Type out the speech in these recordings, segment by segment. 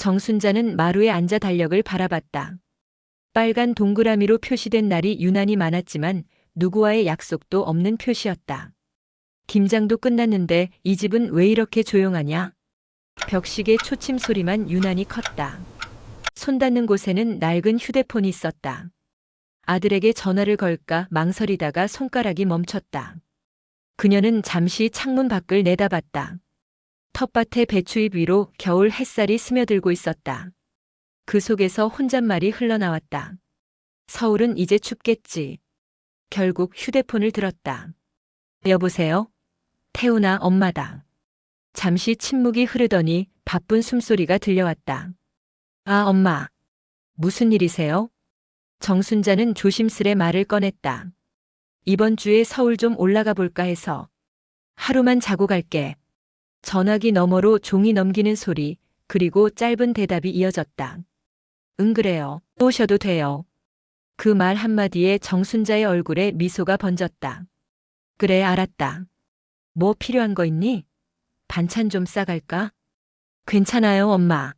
정순자는 마루에 앉아 달력을 바라봤다. 빨간 동그라미로 표시된 날이 유난히 많았지만 누구와의 약속도 없는 표시였다. 김장도 끝났는데 이 집은 왜 이렇게 조용하냐? 벽식의 초침 소리만 유난히 컸다. 손 닿는 곳에는 낡은 휴대폰이 있었다. 아들에게 전화를 걸까 망설이다가 손가락이 멈췄다. 그녀는 잠시 창문 밖을 내다봤다. 텃밭의 배추잎 위로 겨울 햇살이 스며들고 있었다. 그 속에서 혼잣말이 흘러나왔다. 서울은 이제 춥겠지. 결국 휴대폰을 들었다. 여보세요? 태우나 엄마다. 잠시 침묵이 흐르더니 바쁜 숨소리가 들려왔다. 아, 엄마. 무슨 일이세요? 정순자는 조심스레 말을 꺼냈다. 이번 주에 서울 좀 올라가 볼까 해서. 하루만 자고 갈게. 전화기 너머로 종이 넘기는 소리, 그리고 짧은 대답이 이어졌다. 응, 그래요. 오셔도 돼요. 그 말 한마디에 정순자의 얼굴에 미소가 번졌다. 그래, 알았다. 뭐 필요한 거 있니? 반찬 좀 싸갈까? 괜찮아요, 엄마.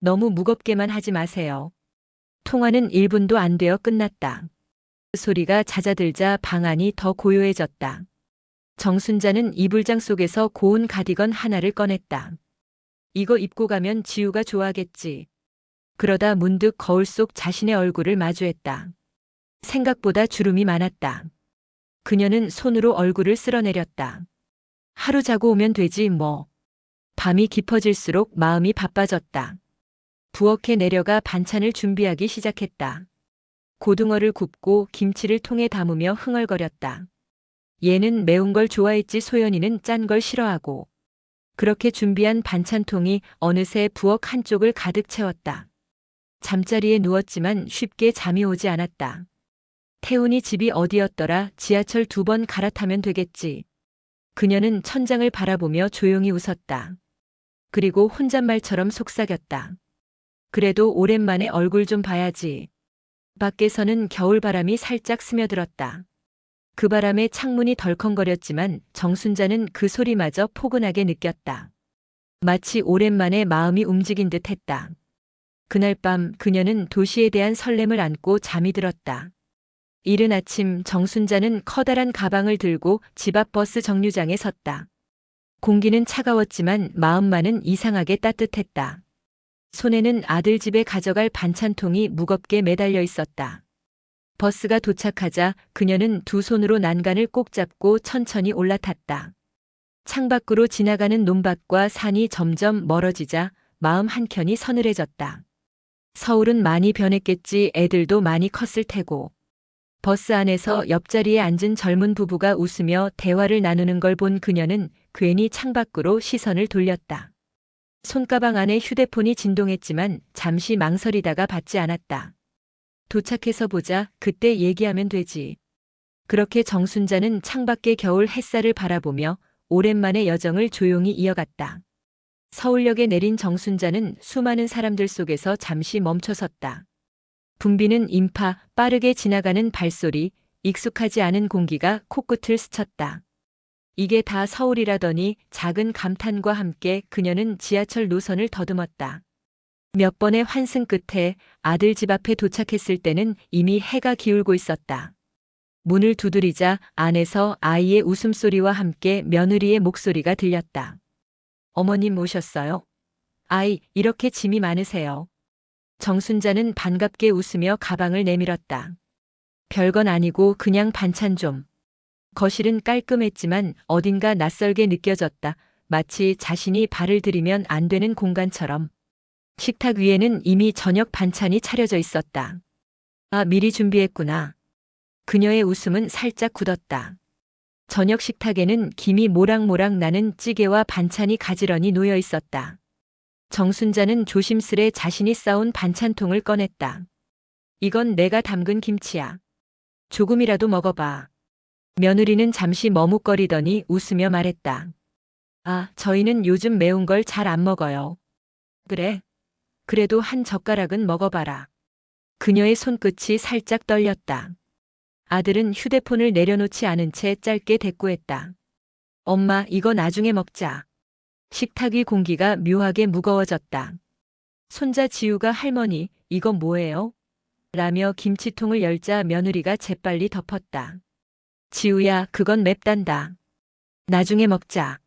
너무 무겁게만 하지 마세요. 통화는 1분도 안 되어 끝났다. 그 소리가 잦아들자 방 안이 더 고요해졌다. 정순자는 이불장 속에서 고운 가디건 하나를 꺼냈다. 이거 입고 가면 지우가 좋아하겠지. 그러다 문득 거울 속 자신의 얼굴을 마주했다. 생각보다 주름이 많았다. 그녀는 손으로 얼굴을 쓸어내렸다. 하루 자고 오면 되지 뭐. 밤이 깊어질수록 마음이 바빠졌다. 부엌에 내려가 반찬을 준비하기 시작했다. 고등어를 굽고 김치를 통에 담으며 흥얼거렸다. 얘는 매운 걸 좋아했지 소연이는 짠 걸 싫어하고. 그렇게 준비한 반찬통이 어느새 부엌 한쪽을 가득 채웠다. 잠자리에 누웠지만 쉽게 잠이 오지 않았다. 태훈이 집이 어디였더라 지하철 두 번 갈아타면 되겠지. 그녀는 천장을 바라보며 조용히 웃었다. 그리고 혼잣말처럼 속삭였다. 그래도 오랜만에 얼굴 좀 봐야지. 밖에서는 겨울바람이 살짝 스며들었다. 그 바람에 창문이 덜컹거렸지만 정순자는 그 소리마저 포근하게 느꼈다. 마치 오랜만에 마음이 움직인 듯 했다. 그날 밤 그녀는 도시에 대한 설렘을 안고 잠이 들었다. 이른 아침 정순자는 커다란 가방을 들고 집 앞 버스 정류장에 섰다. 공기는 차가웠지만 마음만은 이상하게 따뜻했다. 손에는 아들 집에 가져갈 반찬통이 무겁게 매달려 있었다. 버스가 도착하자 그녀는 두 손으로 난간을 꼭 잡고 천천히 올라탔다. 창밖으로 지나가는 논밭과 산이 점점 멀어지자 마음 한켠이 서늘해졌다. 서울은 많이 변했겠지 애들도 많이 컸을 테고. 버스 안에서 옆자리에 앉은 젊은 부부가 웃으며 대화를 나누는 걸 본 그녀는 괜히 창밖으로 시선을 돌렸다. 손가방 안에 휴대폰이 진동했지만 잠시 망설이다가 받지 않았다. 도착해서 보자 그때 얘기하면 되지. 그렇게 정순자는 창밖의 겨울 햇살을 바라보며 오랜만에 여정을 조용히 이어갔다. 서울역에 내린 정순자는 수많은 사람들 속에서 잠시 멈춰섰다. 붐비는 인파, 빠르게 지나가는 발소리, 익숙하지 않은 공기가 코끝을 스쳤다. 이게 다 서울이라더니 작은 감탄과 함께 그녀는 지하철 노선을 더듬었다. 몇 번의 환승 끝에 아들 집 앞에 도착했을 때는 이미 해가 기울고 있었다. 문을 두드리자 안에서 아이의 웃음소리와 함께 며느리의 목소리가 들렸다. 어머님 오셨어요? 아이, 이렇게 짐이 많으세요. 정순자는 반갑게 웃으며 가방을 내밀었다. 별건 아니고 그냥 반찬 좀. 거실은 깔끔했지만 어딘가 낯설게 느껴졌다. 마치 자신이 발을 들이면 안 되는 공간처럼. 식탁 위에는 이미 저녁 반찬이 차려져 있었다. 아, 미리 준비했구나. 그녀의 웃음은 살짝 굳었다. 저녁 식탁에는 김이 모락모락 나는 찌개와 반찬이 가지런히 놓여 있었다. 정순자는 조심스레 자신이 싸온 반찬통을 꺼냈다. 이건 내가 담근 김치야. 조금이라도 먹어봐. 며느리는 잠시 머뭇거리더니 웃으며 말했다. 아, 저희는 요즘 매운 걸 잘 안 먹어요. 그래. 그래도 한 젓가락은 먹어봐라. 그녀의 손끝이 살짝 떨렸다. 아들은 휴대폰을 내려놓지 않은 채 짧게 대꾸했다. 엄마, 이거 나중에 먹자. 식탁 위 공기가 묘하게 무거워졌다. 손자 지우가 할머니, 이건 뭐예요? 라며 김치통을 열자 며느리가 재빨리 덮었다. 지우야, 그건 맵단다. 나중에 먹자.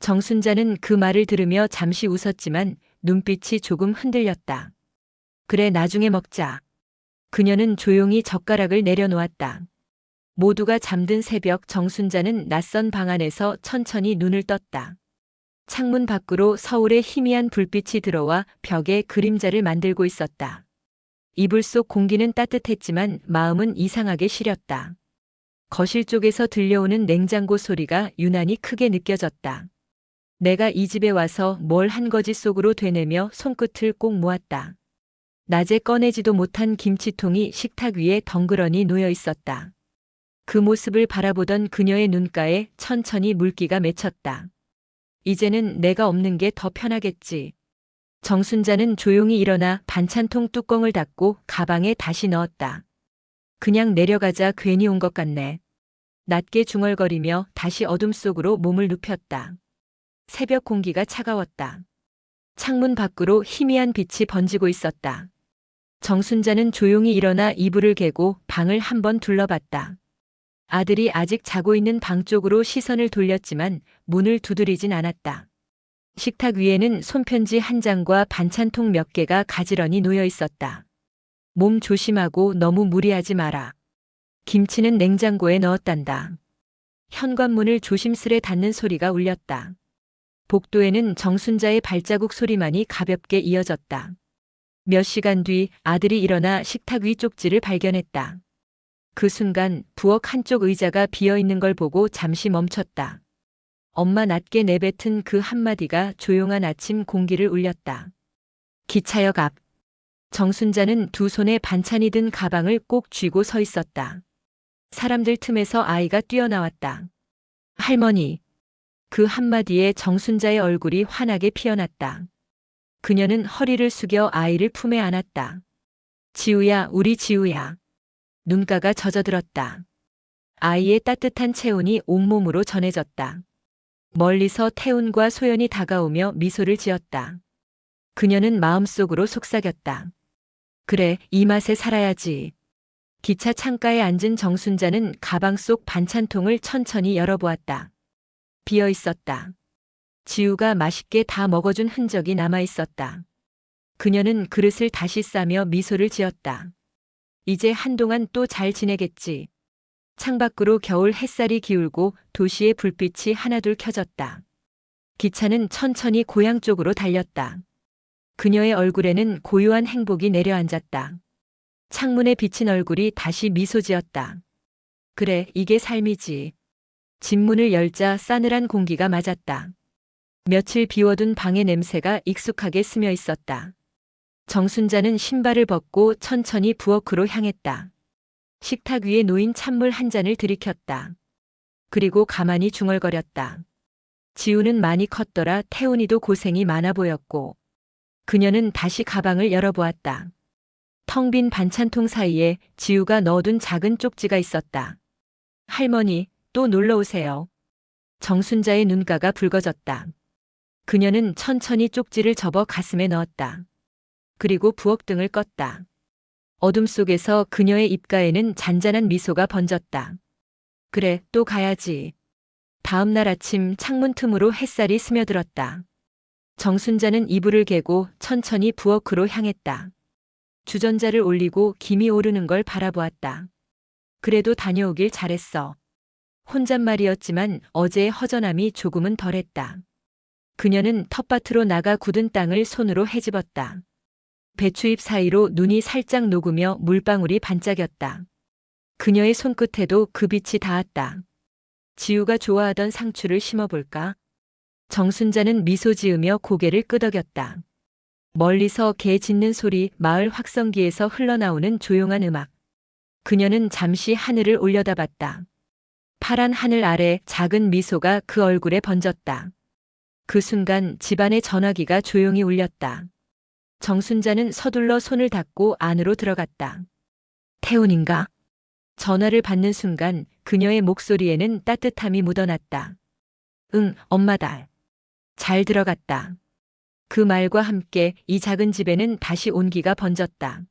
정순자는 그 말을 들으며 잠시 웃었지만 눈빛이 조금 흔들렸다. 그래, 나중에 먹자. 그녀는 조용히 젓가락을 내려놓았다. 모두가 잠든 새벽 정순자는 낯선 방 안에서 천천히 눈을 떴다. 창문 밖으로 서울의 희미한 불빛이 들어와 벽에 그림자를 만들고 있었다. 이불 속 공기는 따뜻했지만 마음은 이상하게 시렸다. 거실 쪽에서 들려오는 냉장고 소리가 유난히 크게 느껴졌다. 내가 이 집에 와서 뭘 한 거지 속으로 되뇌며 손끝을 꼭 모았다. 낮에 꺼내지도 못한 김치통이 식탁 위에 덩그러니 놓여 있었다. 그 모습을 바라보던 그녀의 눈가에 천천히 물기가 맺혔다. 이제는 내가 없는 게 더 편하겠지. 정순자는 조용히 일어나 반찬통 뚜껑을 닫고 가방에 다시 넣었다. 그냥 내려가자 괜히 온 것 같네. 낮게 중얼거리며 다시 어둠 속으로 몸을 눕혔다. 새벽 공기가 차가웠다. 창문 밖으로 희미한 빛이 번지고 있었다. 정순자는 조용히 일어나 이불을 개고 방을 한번 둘러봤다. 아들이 아직 자고 있는 방 쪽으로 시선을 돌렸지만 문을 두드리진 않았다. 식탁 위에는 손편지 한 장과 반찬통 몇 개가 가지런히 놓여 있었다. 몸 조심하고 너무 무리하지 마라. 김치는 냉장고에 넣었단다. 현관문을 조심스레 닫는 소리가 울렸다. 복도에는 정순자의 발자국 소리만이 가볍게 이어졌다. 몇 시간 뒤 아들이 일어나 식탁 위 쪽지를 발견했다. 그 순간 부엌 한쪽 의자가 비어 있는 걸 보고 잠시 멈췄다. 엄마 낮게 내뱉은 그 한마디가 조용한 아침 공기를 울렸다. 기차역 앞. 정순자는 두 손에 반찬이 든 가방을 꼭 쥐고 서 있었다. 사람들 틈에서 아이가 뛰어나왔다. 할머니. 그 한마디에 정순자의 얼굴이 환하게 피어났다. 그녀는 허리를 숙여 아이를 품에 안았다. 지우야, 우리 지우야. 눈가가 젖어들었다. 아이의 따뜻한 체온이 온몸으로 전해졌다. 멀리서 태운과 소연이 다가오며 미소를 지었다. 그녀는 마음속으로 속삭였다. 그래, 이 맛에 살아야지. 기차 창가에 앉은 정순자는 가방 속 반찬통을 천천히 열어보았다. 비어 있었다. 지우가 맛있게 다 먹어준 흔적이 남아 있었다. 그녀는 그릇을 다시 싸며 미소를 지었다. 이제 한동안 또 잘 지내겠지. 창밖으로 겨울 햇살이 기울고 도시의 불빛이 하나둘 켜졌다. 기차는 천천히 고향 쪽으로 달렸다. 그녀의 얼굴에는 고요한 행복이 내려앉았다. 창문에 비친 얼굴이 다시 미소 지었다. 그래, 이게 삶이지. 집문을 열자 싸늘한 공기가 맞았다. 며칠 비워둔 방의 냄새가 익숙하게 스며 있었다. 정순자는 신발을 벗고 천천히 부엌으로 향했다. 식탁 위에 놓인 찬물 한 잔을 들이켰다. 그리고 가만히 중얼거렸다. 지우는 많이 컸더라 태훈이도 고생이 많아 보였고 그녀는 다시 가방을 열어보았다. 텅 빈 반찬통 사이에 지우가 넣어둔 작은 쪽지가 있었다. 할머니, 또 놀러 오세요. 정순자의 눈가가 붉어졌다. 그녀는 천천히 쪽지를 접어 가슴에 넣었다. 그리고 부엌등을 껐다. 어둠 속에서 그녀의 입가에는 잔잔한 미소가 번졌다. 그래, 또 가야지. 다음 날 아침 창문 틈으로 햇살이 스며들었다. 정순자는 이불을 개고 천천히 부엌으로 향했다. 주전자를 올리고 김이 오르는 걸 바라보았다. 그래도 다녀오길 잘했어. 혼잣말이었지만 어제의 허전함이 조금은 덜했다. 그녀는 텃밭으로 나가 굳은 땅을 손으로 헤집었다. 배추잎 사이로 눈이 살짝 녹으며 물방울이 반짝였다. 그녀의 손끝에도 그 빛이 닿았다. 지우가 좋아하던 상추를 심어볼까? 정순자는 미소 지으며 고개를 끄덕였다. 멀리서 개 짖는 소리, 마을 확성기에서 흘러나오는 조용한 음악. 그녀는 잠시 하늘을 올려다봤다. 파란 하늘 아래 작은 미소가 그 얼굴에 번졌다. 그 순간 집안의 전화기가 조용히 울렸다. 정순자는 서둘러 손을 닫고 안으로 들어갔다. 태훈인가? 전화를 받는 순간 그녀의 목소리에는 따뜻함이 묻어났다. 응, 엄마다. 잘 들어갔다. 그 말과 함께 이 작은 집에는 다시 온기가 번졌다.